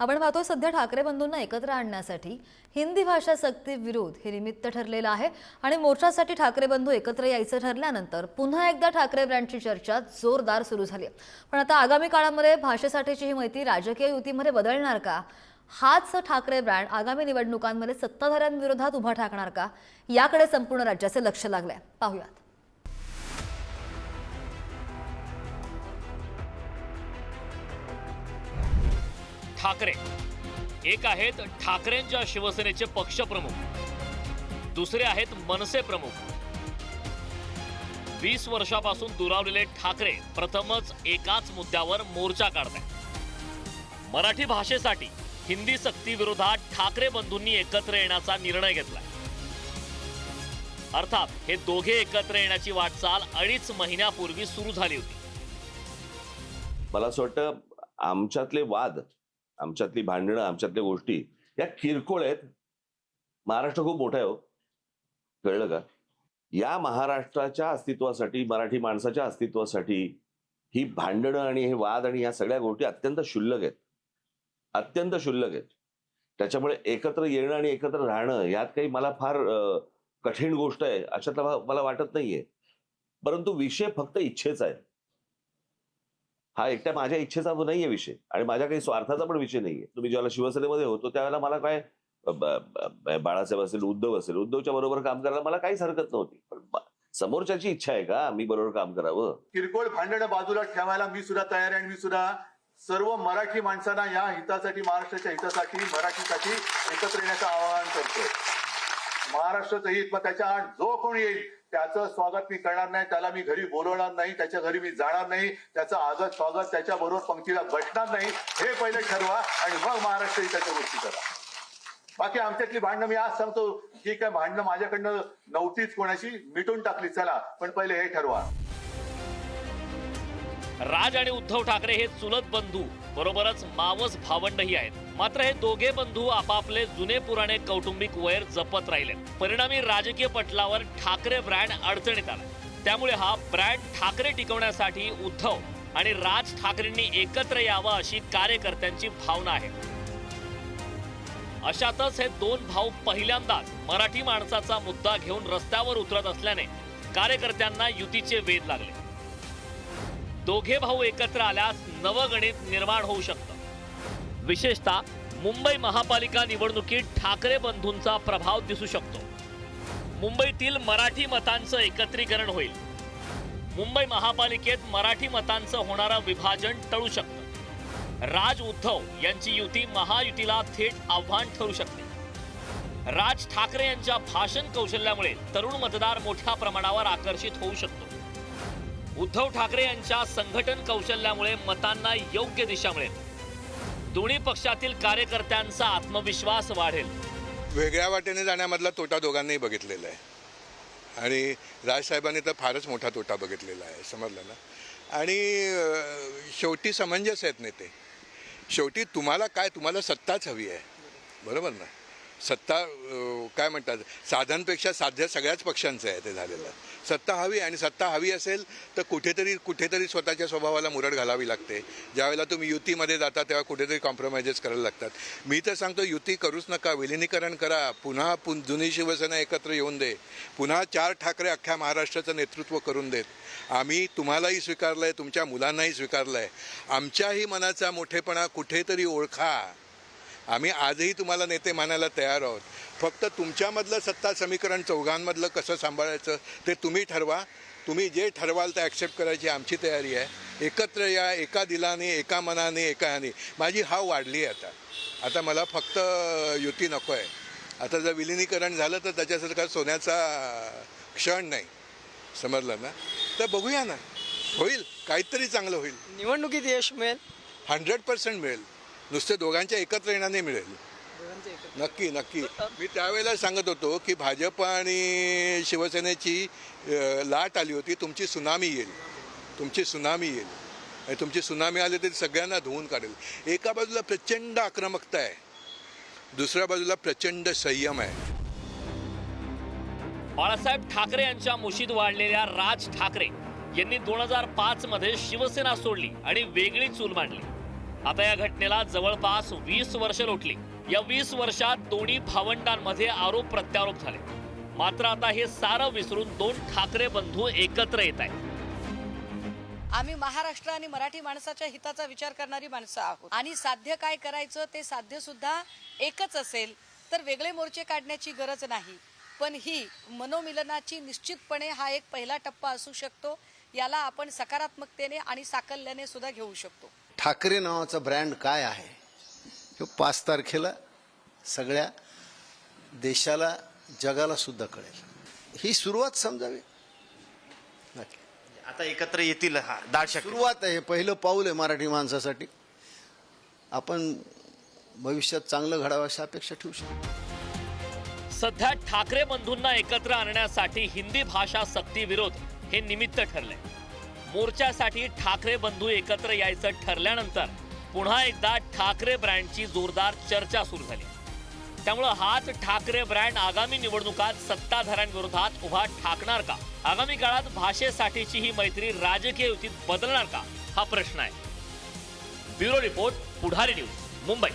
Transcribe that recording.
आपण पाहतो सध्या ठाकरे बंधूंना एकत्र आणण्यासाठी हिंदी भाषा सक्ती विरोध हे निमित्त ठरलेलं आहे. आणि मोर्चासाठी ठाकरे बंधू एकत्र यायचं ठरल्यानंतर पुन्हा एकदा ठाकरे ब्रँडची चर्चा जोरदार सुरू झाली आहे. पण आता आगामी काळामध्ये भाषेसाठीची ही माहिती राजकीय युतीमध्ये बदलणार का? हाच ठाकरे ब्रँड आगामी निवडणुकांमध्ये सत्ताधाऱ्यांविरोधात उभा ठाकणार का? याकडे संपूर्ण राज्याचे लक्ष लागलंय. पाहूयात. ठाकरे. एक आहेत ठाकरेंच्या शिवसेनेचे पक्षप्रमुख. दुसरे आहेत मनसे प्रमुख. वीस वर्षापासून दुरावलेले ठाकरे प्रथमच एकाच मुद्द्यावर मोर्चा काढतायत. मराठी भाषेसाठी हिंदी सक्ती विरोधात ठाकरे बंधूंनी एकत्र येण्याचा निर्णय घेतलाय. अर्थात हे दोघे एकत्र येण्याची वाटचाल अडीच महिन्यापूर्वी सुरू झाली होती. मला असं वाटतं आमच्यातले वाद आमच्यातली भांडणं आमच्यातल्या गोष्टी या किरकोळ आहेत. महाराष्ट्र खूप मोठा आहे हो. कळलं का? या महाराष्ट्राच्या अस्तित्वासाठी मराठी माणसाच्या अस्तित्वासाठी ही भांडणं आणि हे वाद आणि या सगळ्या गोष्टी अत्यंत क्षुल्लक आहेत. अत्यंत क्षुल्लक आहेत. त्याच्यामुळे एकत्र येणं आणि एकत्र राहणं यात काही मला फार कठीण गोष्ट आहे अशातला मला वाटत नाहीये. परंतु विषय फक्त इच्छेचा आहे. हा एकट्या माझ्या इच्छेचा नाहीये विषय आणि माझ्या काही स्वार्थाचा पण विषय नाहीये. तुम्ही ज्यावेळेला शिवसेनेमध्ये होतो त्यावेळेला मला काय बाळासाहेब असेल उद्धव असेल उद्धवच्या बरोबर काम करायला मला काहीच हरकत नव्हती. पण समोरच्याची इच्छा आहे का मी बरोबर काम करावं? किरकोळ भांडणं बाजूला ठेवायला मी सुद्धा तयार आहे आणि मी सुद्धा सर्व मराठी माणसांना या हितासाठी महाराष्ट्राच्या हितासाठी मराठीसाठी एकत्र येण्याचं आवाहन करतो महाराष्ट्राचं हित मग त्याच्या आड जो कोण येईल त्याचं स्वागत मी करणार नाही त्याला मी घरी बोलवणार नाही त्याच्या घरी मी जाणार नाही त्याचं आगत स्वागत त्याच्याबरोबर पंक्तीला बसणार नाही हे पहिले ठरवा आणि मग महाराष्ट्र त्याच्या गोष्टी करा. बाकी आमच्यातली भांडणं मी आज सांगतो की काय भांडणं माझ्याकडनं नव्हतीच कोणाशी मिटून टाकली चला पण पहिले हे ठरवा. राज आणि उद्धव ठाकरे हे चुलत बंधू. बरोबरच मावस भावंडही आहेत. मात्र हे दोघे बंधू आपापले जुने पुराणे कौटुंबिक वैर जपत राहिले. परिणामी राजकीय पटलावर ठाकरे ब्रँड अडचणीत आला. त्यामुळे हा ब्रँड ठाकरे टिकवण्यासाठी उद्धव आणि राज ठाकरेंनी एकत्र यावं अशी कार्यकर्त्यांची भावना आहे. अशातच हे दोन भाऊ पहिल्यांदाच मराठी माणसाचा मुद्दा घेऊन रस्त्यावर उतरत असल्याने कार्यकर्त्यांना युतीचे वेध लागले. दोघे भाऊ एकत्र आल्यास नवगणित निर्माण होऊ शकतं. विशेषतः मुंबई महापालिका निवडणुकीत ठाकरे बंधूंचा प्रभाव दिसू शकतो. मुंबईतील मराठी मतांचं एकत्रीकरण होईल. मुंबई महापालिकेत मराठी मतांचं होणारं विभाजन टळू शकतं. राज उद्धव यांची युती महायुतीला थेट आव्हान ठरू शकते. राज ठाकरे यांच्या भाषण कौशल्यामुळे तरुण मतदार मोठ्या प्रमाणावर आकर्षित होऊ शकतो. उद्धव ठाकरे यांच्या संघटन कौशल्यामुळे मतांना योग्य दिशा मिळेल. दोन्ही पक्षातील कार्यकर्त्यांचा आत्मविश्वास वाढेल. वेगळ्या वाटेने जाण्यामधला तोटा दोघांनाही बघितलेला आहे. आणि राजसाहेबांनी तर फारच मोठा तोटा बघितलेला आहे समजलं ना? आणि शेवटी समंजस आहेत नेते. शेवटी तुम्हाला काय तुम्हाला सत्ताच हवी आहे. बरोबर ना? सत्ता काय म्हणतात साधनपेक्षा साध्य सगळ्याच पक्षांचं आहे ते झालेलं. सत्ता हवी आणि सत्ता हवी असेल तर कुठेतरी कुठेतरी स्वतःच्या स्वभावाला मुरड घालावी लागते. ज्यावेळेला तुम्ही युतीमध्ये जाता तेव्हा कुठेतरी कॉम्प्रोमाइजेस करायला लागतात. मी तर सांगतो युती करूच नका विलिनीकरण करा. पुन्हा पुन जुनी शिवसेना एकत्र येऊन दे. पुन्हा चार ठाकरे अख्ख्या महाराष्ट्राचं नेतृत्व करून देत. आम्ही तुम्हालाही स्वीकारलं आहे तुमच्या मुलांनाही स्वीकारलं आहे आमच्याही मनाचा मोठेपणा कुठेतरी ओळखा. आम्ही आजही तुम्हाला नेते मानायला तयार आहोत. फक्त तुमच्यामधलं सत्ता समीकरण चौघांमधलं कसं सांभाळायचं ते तुम्ही ठरवा. तुम्ही जे ठरवाल ते ॲक्सेप्ट करायची आमची तयारी आहे. एकत्र या एका दिलाने एका मनाने एका ह्याने. माझी हाव वाढली आहे आता. आता मला फक्त युती नको आहे आता जर विलिनीकरण झालं तर त्याच्यासारखा सोन्याचा क्षण नाही. समजलं ना? तर बघूया ना. होईल. काहीतरी चांगलं होईल. निवडणुकीत यश मिळेल? हंड्रेड पर्सेंट मिळेल. नुसते दोघांच्या एकत्र येण्याने मिळेल. नक्की नक्की. मी त्यावेळेला सांगत होतो की भाजप आणि शिवसेनेची लाट आली होती तुमची सुनामी येईल. तुमची सुनामी येईल. आणि तुमची सुनामी आली तरी सगळ्यांना धुवून काढेल. एका बाजूला प्रचंड आक्रमकता आहे. दुसऱ्या बाजूला प्रचंड संयम आहे. बाळासाहेब ठाकरे यांच्या मुशीत वाढलेल्या राज ठाकरे यांनी दोन हजार पाच मध्ये शिवसेना सोडली आणि वेगळी चूल मांडली. आता या घटनेला जवळपास वीस वर्ष लोटली. या वीस वर्षात दोन्ही भावंडांमध्ये आरोप प्रत्यारोप झाले. मात्र आता हे सारं विसरून दोन ठाकरे बंधू एकत्र येत आहेत. आम्ही महाराष्ट्र आणि मराठी माणसाच्या हिताचा विचार करणारी माणसं आहोत. आणि साध्य काय करायचं ते साध्य सुद्धा एकच असेल तर वेगळे मोर्चे काढण्याची गरज नाही. पण ही मनोमिलनाची निश्चितपणे हा एक पहिला टप्पा असू शकतो याला आपण सकारात्मकतेने आणि साकल्याने सुद्धा घेऊ शकतो. ठाकरे नावाचा ब्रँड काय आहे? हे पाच तारखेला सगळ्या देशाला जगाला सुद्धा कळेल. ही सुरुवात समजावी? नक्की. आता एकत्र येतील हा दाट शक्य. सुरुवात आहे. पहिलं पाऊल आहे मराठी माणसासाठी. आपण भविष्यात चांगलं घडावं अशी अपेक्षा ठेवू शकतो. सध्या ठाकरे बंधूंना एकत्र आणण्यासाठी हिंदी भाषा सक्ती विरोध हे निमित्त ठरले मोर्चासाठी ठाकरे बंधू एकत्र यायचं ठरल्यानंतर पुन्हा एकदा ठाकरे ब्रँडची जोरदार चर्चा सुरू झाली. त्यामुळं हाच ठाकरे ब्रँड आगामी निवडणुकात सत्ताधाऱ्यांविरोधात उभा ठाकणार का? आगामी काळात भाषेसाठीची ही मैत्री राजकीय युतीत बदलणार का? हा प्रश्न आहे. Bureau report Pudhari news Mumbai.